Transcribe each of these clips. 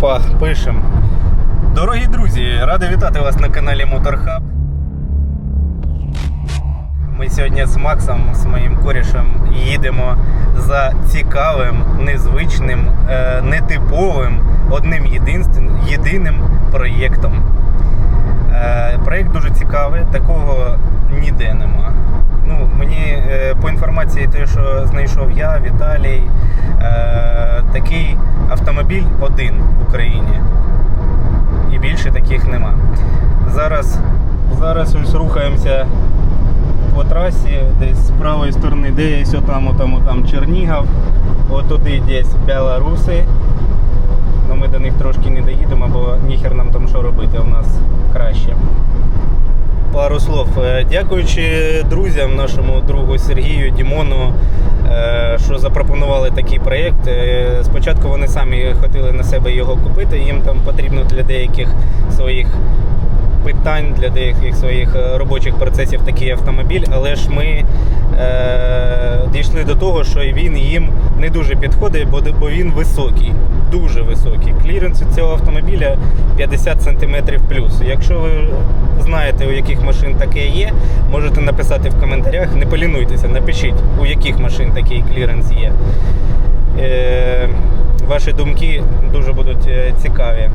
Опа, пишем. Дорогі друзі, радий вітати вас на каналі Моторхаб. Ми сьогодні з Максом, з моїм корішем, їдемо за цікавим, незвичним, е, нетиповим, одним єдиним проєктом. Е, Проєкт дуже цікавий, такого ніде нема. Ну, мені е, по інформації, те, що знайшов я, Віталій, е, такий автомобіль один в Україні. І більше таких нема. Зараз, зараз ось рухаємося по трасі, десь з правої сторони, десь отам, отам, отам Чернігів, отуди десь Білоруси. Ну, ми до них трошки не доїдемо, бо ніхер нам там що робити, у нас краще. Пару слов. Е, Дякуючи друзям, нашому другу Сергію Дімону, е, що запропонували такий проєкт. Е, Спочатку вони самі хотіли на себе його купити, їм там потрібно для деяких своїх питань, для деяких своїх робочих процесів такий автомобіль, але ж ми дійшли до того, що він їм не дуже підходить, бо, він високий, дуже високий. Кліренс цього автомобіля 50 см плюс. Якщо ви знаєте, у яких машин таке є, можете написати в коментарях. Не полінуйтеся, напишіть, у яких машин такий кліренс є. Е, ваші думки дуже будуть е, цікаві.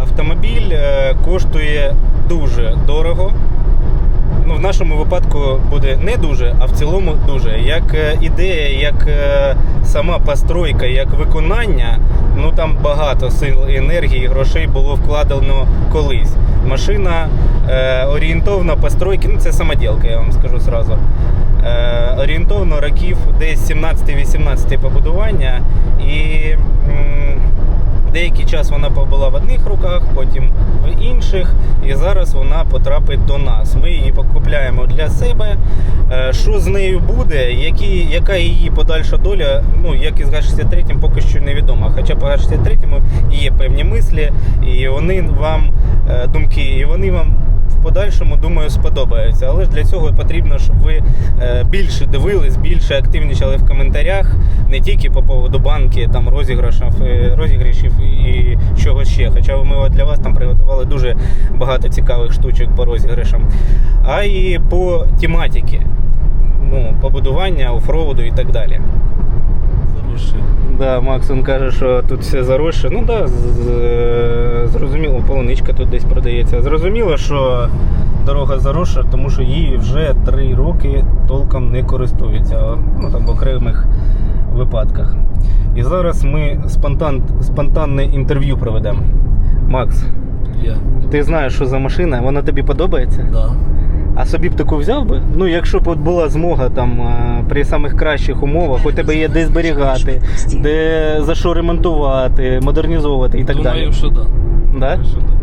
Автомобіль е, коштує дуже дорого. Ну, в нашому випадку буде не дуже, а в цілому дуже. Як е, ідея, як сама постройка, як виконання, ну там багато сил, енергії, грошей було вкладено колись. Машина е, орієнтовно постройки, ну це самоділка, я вам скажу зразу. Е, орієнтовно років десь 17-18 побудування. І м, деякий час вона побула в одних руках, потім в інших, і зараз вона потрапить до нас. Ми її покупляємо для себе. Е, Що з нею буде, які, яка її подальша доля, ну як і з Г-63 поки що невідомо. Хоча по Г-63 є певні мислі, і вони вам е, думки, і вони вам. В подальшому, думаю, сподобаються. Але ж для цього потрібно, щоб ви е, більше дивились, більше активнічали в коментарях, не тільки по поводу банки, там розіграшів, е, розіграшів і чогось ще. Хоча ми для вас там приготували дуже багато цікавих штучок по розіграшам, а і по тематиці, ну, побудування, офроуду і так далі. Заросший. Да, Макс він каже, що тут все заросше. Ну так, да, зрозуміло, полуничка тут десь продається. Зрозуміло, що дорога заросша, тому що її вже три роки толком не користуються. Ну там в окремих випадках. І зараз ми спонтан, спонтанне інтерв'ю проведемо. Макс, Я. ти знаєш, що за машина? Вона тобі подобається? Да. А собі б таку взяв би? Ну, якщо б от була змога там е, при самих кращих умовах, у тебе є де зберігати, де за що ремонтувати, модернізовувати і так Думаю, далі. що да. Да? Що да.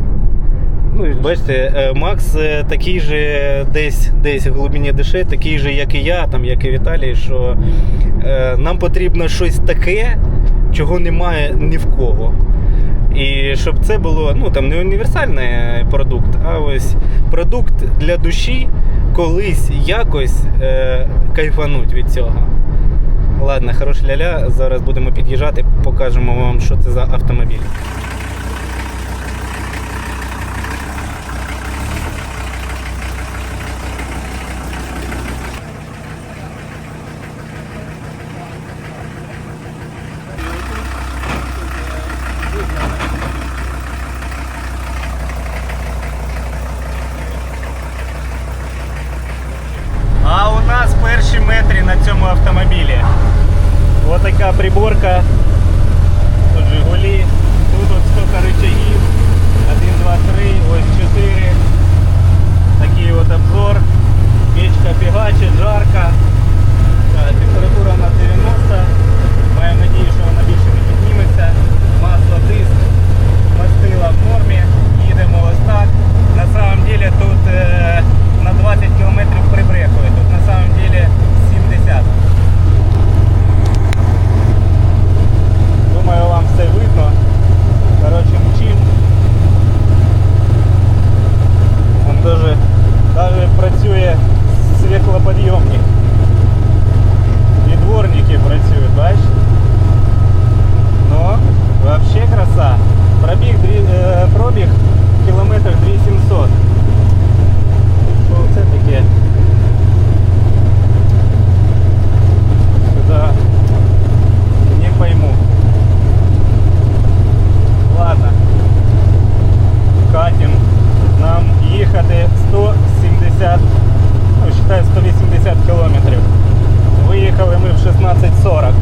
Ну, бачите, е, Макс е, такий же десь десь в глибині душі, такий же, як і я, там, як і Віталій, що е, нам потрібно щось таке, чого немає ні в кого. І щоб це було ну, там, не універсальний продукт, а ось продукт для душі колись якось е, кайфануть від цього. Ладно, хорош ляля. Зараз будемо під'їжджати, покажемо вам, що це за автомобіль. А у нас перші метри на цьому автомобілі. Ось така приборка. Тут Жигулі. Тут от стільки рычагів. 1, 2, 3, ось 4. Такий от обзор. Печка фігачить, жарка. Температура на 90. Маю надію, що вона більше не підніметься. Масло, диск, мастила в нормі. Їдемо ось так. На самом деле тут е, на 20 км прибрехує. Тут на самом деле 70. вважаю 180 кілометрів. Виїхали ми в 16.40.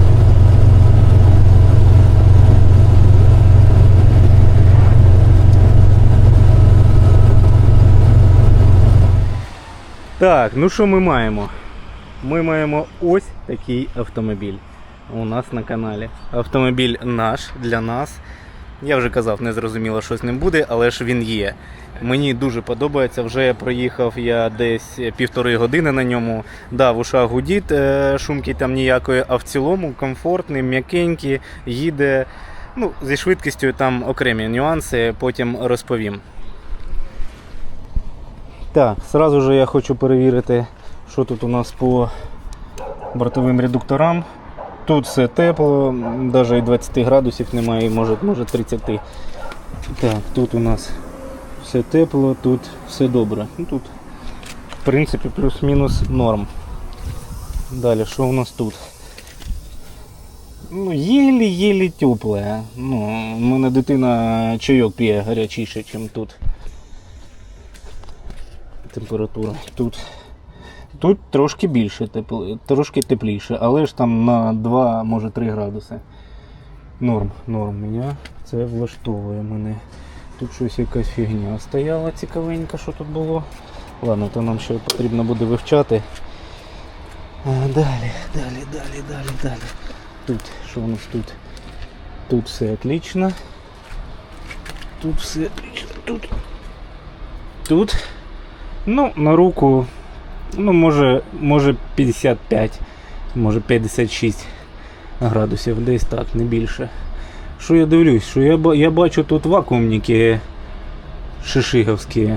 Так, ну що ми маємо? Ми маємо ось такий автомобіль у нас на каналі. Автомобіль наш для нас. Я вже казав, не зрозуміло, що з ним буде, але ж він є. Мені дуже подобається. Вже проїхав я десь півтори години на ньому. Да, в ушах гудіт, е, шумки там ніякої, а в цілому комфортний, м'якенький, їде. Ну, зі швидкістю там окремі нюанси, потім розповім. Так, сразу же я хочу перевірити, що тут у нас по бортовим редукторам. Тут все тепло, навіть і 20 градусів немає, може, може 30. Так, тут у нас все тепло, тут все добре. Ну, тут, в принципі, плюс-мінус норм. Далі, що у нас тут? Ну, єлі-єлі тепле. Ну, у мене дитина чайок п'є гарячіше, ніж тут. Температура. Тут Тут трошки більше тепло, трошки тепліше, але ж там на 2, може 3 градуси. Норм, норм. Мене це влаштовує мене. Тут щось якась фігня стояла цікавенька, що тут було. Ладно, то нам ще потрібно буде вивчати. А, далі, далі, далі, далі, далі. Тут, що у нас тут? Тут все отлично. Тут все отлично. Тут. Тут. Ну, на руку Ну, може, може 55, може 56 градусів, десь так, не більше. Що я дивлюсь? Що я, я бачу тут вакуумники шишиговські.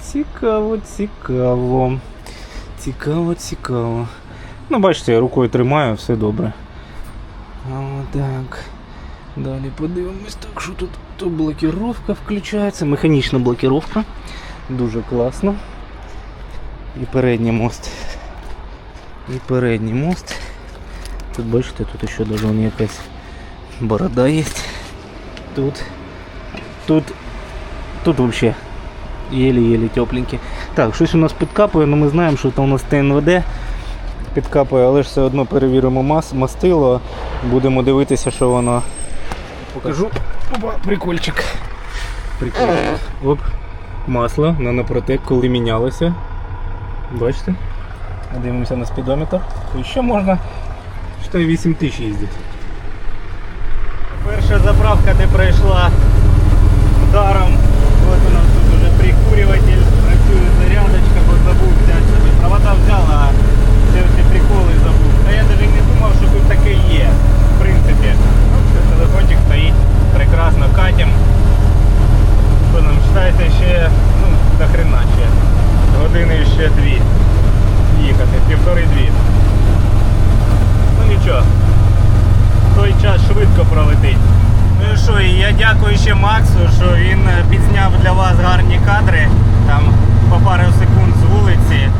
Цікаво, цікаво. Цікаво, цікаво. Ну, бачите, я рукою тримаю, все добре. Так. Далі подивимось, так що тут, тут блокировка включається, механічна блокировка. Дуже класно. І передній мост. І передній мост. Тут бачите, тут ще вон якась борода є. Тут. Тут. Тут взагалі єлі-єлі тепленькі. Так, щось у нас підкапує, але ми знаємо, що це у нас ТНВД підкапує, але ж все одно перевіримо мас, мастило. Будемо дивитися, що воно. Покажу. Опа, прикольчик. Прикольчик. Оп масло на напротек, коли мінялося. Бачите? Дивимося на спідометр. І ще можна що 8 тисяч їздить. Перша заправка не пройшла даром. Ось у нас тут уже прикурюватель, працює зарядочка, бо забув взяти собі. Провода взяла, а це всі приколи забув. Та я навіть не думав, що тут таке є. В принципі. Ну, телефончик стоїть прекрасно катім. Що нам ще, ну, дохрена ще. Години ще дві. Їхати, півтори-дві. Ну нічого. Той час швидко пролетить. Ну і що, я дякую ще Максу, що він е, підзняв для вас гарні кадри. Там по пару секунд з вулиці.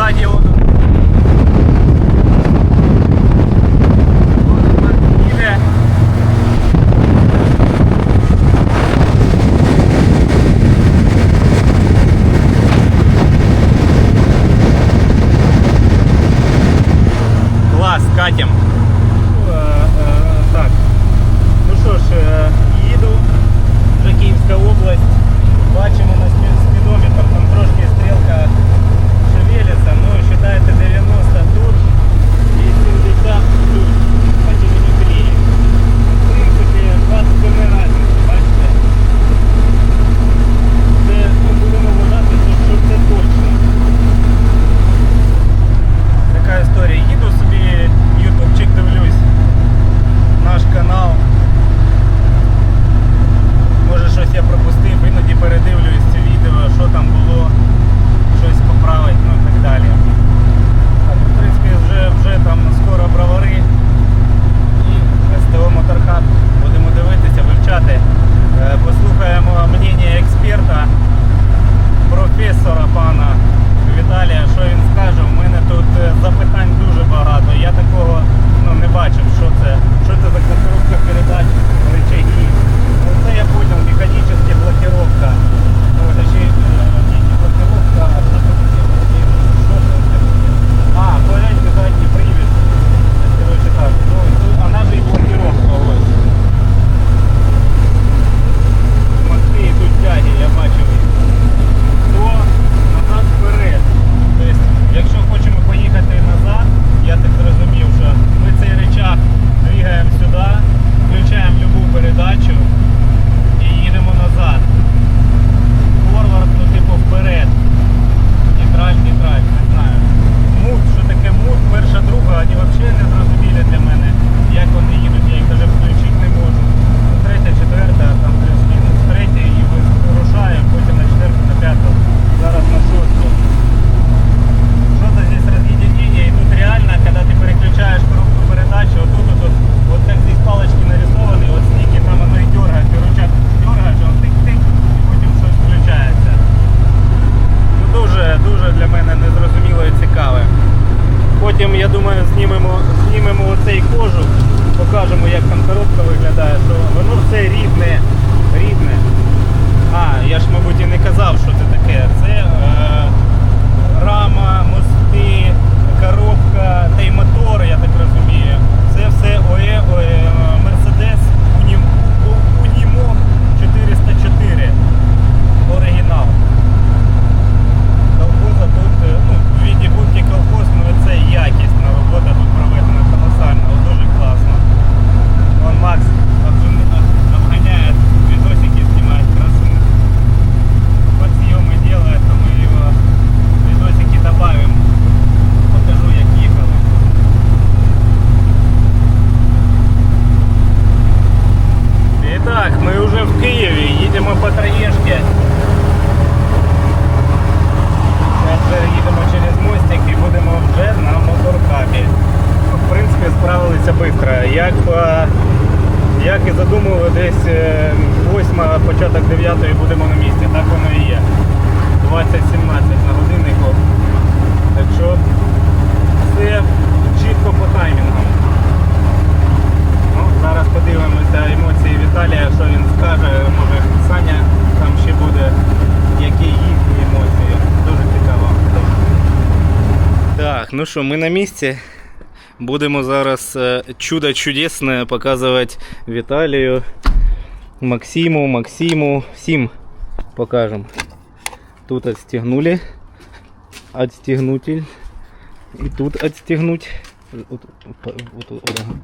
ззаді, ззаді он. кожух, покажемо, як там коробка виглядає, що воно все рідне, рідне. А, я ж, мабуть, і не казав, що це таке. Це е, рама, мости, коробка та й мотор, я так розумію. Це все ОЕ, ОЕ Так, ну що, ми на місці. Будемо зараз е, чудо чудесне показувати Віталію, Максиму, Максиму, всім покажемо. Тут отстегнули. Отстегнутель. І тут отстегнуть. Вот, вот, вот, вот, ага.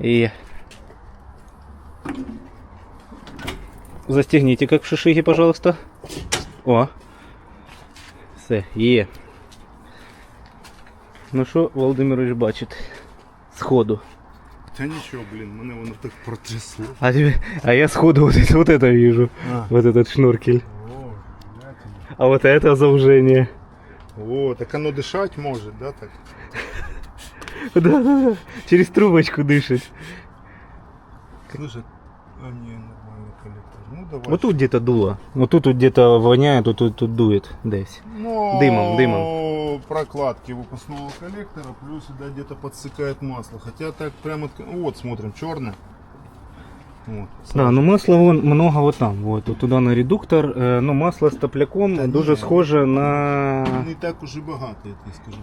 И застегните как в шишиге, пожалуйста. О. Все, є. Ну що, Володимирович бачить сходу. Та нічого, блін, мене воно так протрясло. А, тебе- а я сходу вот это, вот это вижу. А. Вот этот шнуркель. О, блядь. А вот это заужение. О, так оно дишать може, да, так? Да, да, да. Через трубочку дышит. Слушай, а не, нормальний колектор. Ну давай. Вот тут где-то дуло. Вот тут вот где-то воняет, вот тут, тут дует десь. Ну, дымом, дымом. Прокладки выпускного коллектора, плюс сюда где-то подсыкает масло. Хотя так прямо, вот смотрим, черное. Вот. Да, ну масла вон много вот там. Вот, вот туда на редуктор. Е, Ну масло з топляком Та дуже ні. схоже на. Не так уж і багато, я тобі скажу.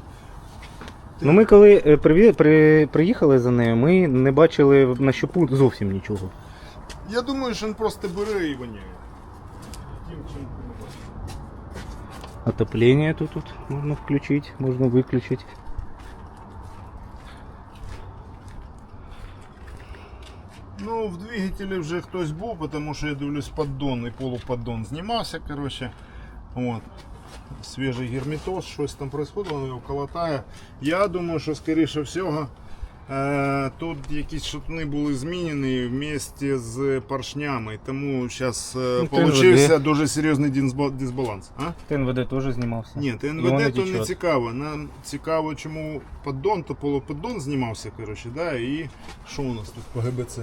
Ну ми коли е, приві- при, приїхали за нею, ми не бачили на щупу зовсім нічого. Я думаю, що він просто бере і воняє. Тим, чим не бачу. Отопление тут, тут можно включить, можно выключить. Ну, в двигателі вже хтось був, тому що я дивлюсь поддон і полуподдон знімався, коротше. От. Свіжий герметоз, щось там происходило, воно його колотає. Я думаю, що скоріше всього е, Тут якісь шатуни були змінені вместе з поршнями, тому зараз вийшов Ну, дуже серйозний дисбаланс. А? ТНВД теж знімався. Ні, ТНВД то не цікаво. Нам цікаво, чому поддон, то полуподдон знімався, коротше, да, і що у нас тут по ГБЦ?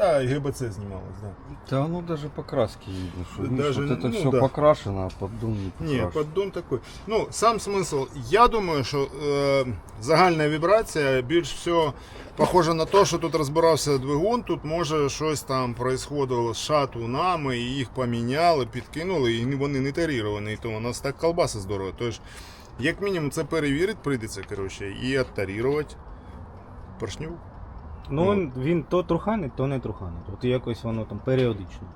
Та, і ГБЦ знімалось, да. Да оно даже по краске видно, что Даже, вот это ну, все да. покрашено, а поддон не Ні, покрашен. поддон такой. Ну, сам смисл, я думаю, що е, загальна вібрація більш всього похожа на те, що тут розбирався двигун, тут може щось там происходило з шатунами, і їх поміняли, підкинули, і вони не таріровані, то у нас так колбаса здорова. Тож, як мінімум, це перевірити прийдеться, коротше, і оттарірувати поршню. Ну він, він то труханить, то не труханить. От якось воно там періодично.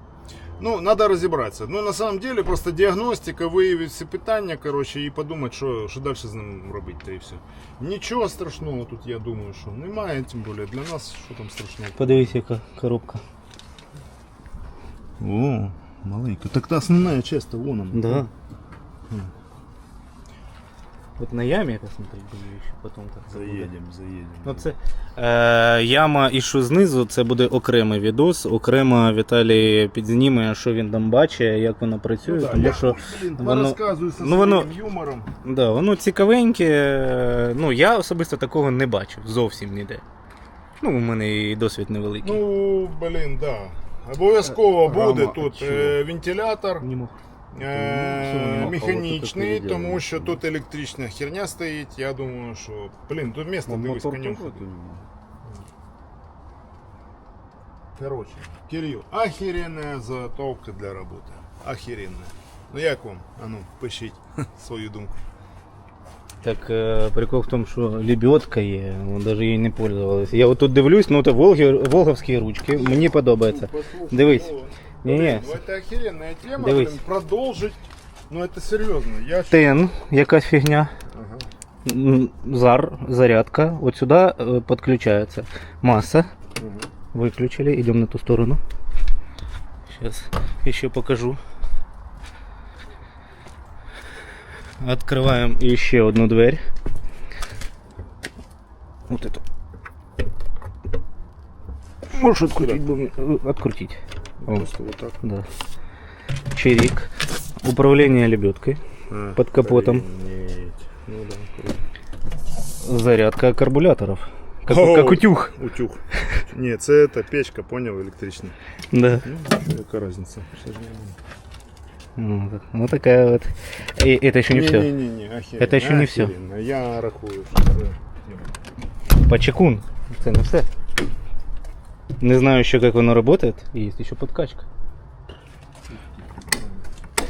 Ну, треба розібратися. Ну, на самом деле, просто діагностика, виявити всі питання, коротше, і подумати, що, що далі з ним робити, та і все. Нічого страшного тут, я думаю, що немає, тим більше для нас, що там страшного. Подивись, яка коробка. О, маленька. Так та основна часто, вон она. Да. От на ямі посмотреть буде ще потім так це буде. Заїдемо, заїдемо. Ну, це е, яма і що знизу, це буде окремий відос. Окремо Віталій підзніме, що він там бачить, як воно працює. Ну, да, тому я, що блін, воно- розказую зі ну, своїм воно- юмором. да, воно цікавеньке. е, Ну, я особисто такого не бачив зовсім ніде. Ну, у мене і досвід невеликий. Ну, блін, да. Обов'язково Рама буде тут е, вентилятор. не мог. Е, Ну, механічний, ну, тому що тут електрична херня стоїть. Я думаю, що. Блін, тут місто Ну, дивись конем. тут. Короче, Кирилл, охеренная заготовка для работы. Охеренная. Ну як вам? А ну, пишіть свою думку. Так е, прикол в тому, що лебедка є, навіть її не пользувалися. Я отут дивлюсь, ну це Волги, волговські ручки, мені подобається. Дивись. Ні-ні. Ну, это охеренная тема, Дивись. блин, продолжить. Ну это серьезно. Я щ- Тен, якась фігня. Ага. М, Зар, зарядка. Вот сюда э, подключается масса. Мгм. Выключили, идем на ту сторону. Сейчас еще покажу. Открываем еще одну дверь. Вот эту. Можешь открутить? будем? Э, Открутить. О, Просто вот так. да. Чирик. Управление лебедкой. А, Под капотом. охренеть. Ну да, круто. Зарядка карбуляторов. Как, Оу. как утюг. Утюг. Ні, це та печка, поняв, електрична. Да. Ну, що, яка різниця? Все ж нормально. Ну, так- ну такая вот. И это еще не все. Ні-ні-ні, охеренно. Это ще не всё. Охеренно. Я рахую, що це. Почекун. Це не все. Не знаю ще, як воно працює. Є ще подкачка.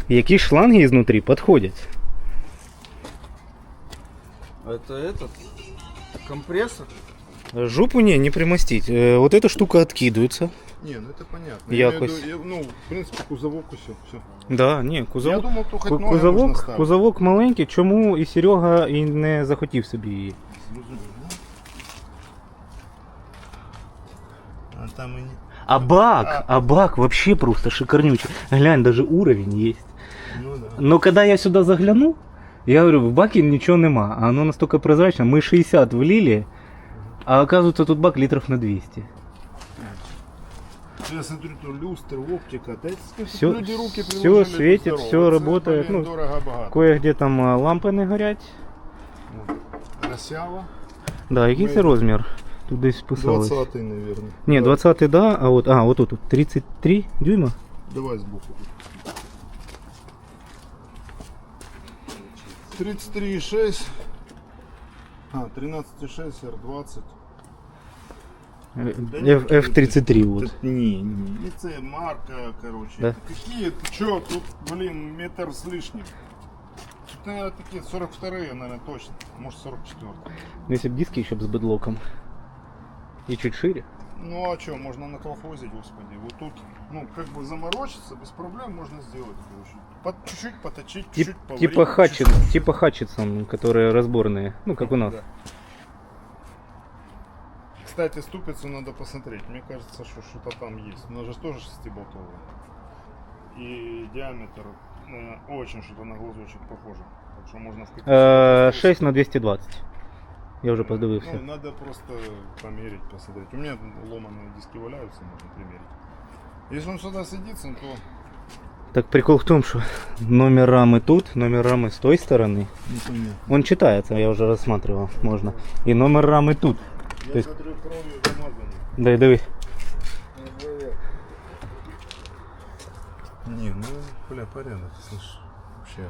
Які шланги изнутри підходять? А это этот компрессор? Жопу не, не примостить. Э, Вот эта штука откидывается. Ні, ну це понятно. Я Якось. имею в виду, я- ну, в принципі, кузовок усе. все. Да, ні, Я кузовок. думав, то хоч Ку- ноги можна Кузовок, ставити. кузовок маленький, чому і Серега і не захотів собі її. А там і ні. А бак, а бак вообще просто шикарнючий. Глянь, даже уровень есть. Ну да. Но когда я сюда заглянул, я говорю, в баке ничего нема. А Оно настолько прозрачно. Мы 60 влили, а оказывается тут бак литров на 200. Я смотрю, то люстр, оптика. Та це Всё- люди руки всё приложили, светит, будь здоров. всё Це, работает, блін, ну, дорого багато. Кое-где там а, лампи не горять. Розсява. Да, який це Ми- розмір? Тут десь писалось. 20-й, наверное. Ні, 20 да, а от, а, от тут 33 дюйма. Давай сбоку. 33,6. А, 13,6, R20. Да ні, F- F33 вот. Це- Ні, ні. І це марка, короче. Да? Какие, ты чё, тут, блин, метр с лишним. Тут, наверное, такие 42 наверное, точно. Может, 44 Ну, Если бы диски еще с бедлоком. И чуть шире. Ну а что, можно наколхозить, господи. Вот тут, ну, как бы заморочиться, без проблем можно сделать. Под, чуть-чуть поточить, Тип- чуть-чуть поварить, типа Хатчин, чуть-чуть. типа Хатчинсон, которые разборные. Ну, как у нас. Да. Кстати, ступицу надо посмотреть. Мне кажется, что что-то там есть. Она же тоже шестиболтовая. И диаметр э, очень что-то на глазочек похоже. Так что можно в Э, 6 на 220. Я уже подивився. Ну, надо просто померить, посмотреть. У меня ломаные диски валяются, можно примерить. Если он сюда садится, то Так прикол в том, что номерами тут, номерами с той стороны. Он читается, я уже рассматривал, можно. И номерами тут. Я То есть- смотрю, кровью замазано. Дай, диви. Не, ну, бля, порядок, слышь. Вообще.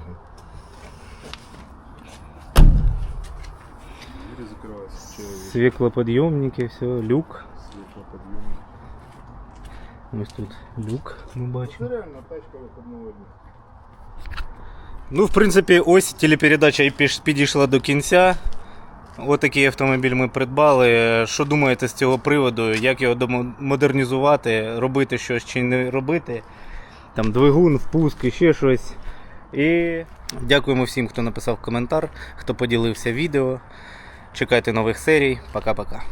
огонь. Двери закрываются. Человек. Світлоподйомники, все, люк. Светлоподъемник. Ось тут люк ми бачимо. Это реально тачка выходного дня. Ну, в принципі, ось телепередача і піш- підійшла до кінця. Ось такий автомобіль ми придбали. Що думаєте з цього приводу? Як його домо- модернізувати, робити щось чи не робити? Там двигун, впуск і ще щось. І дякуємо всім, хто написав коментар, хто поділився відео. Чекайте нових серій. Пока-пока.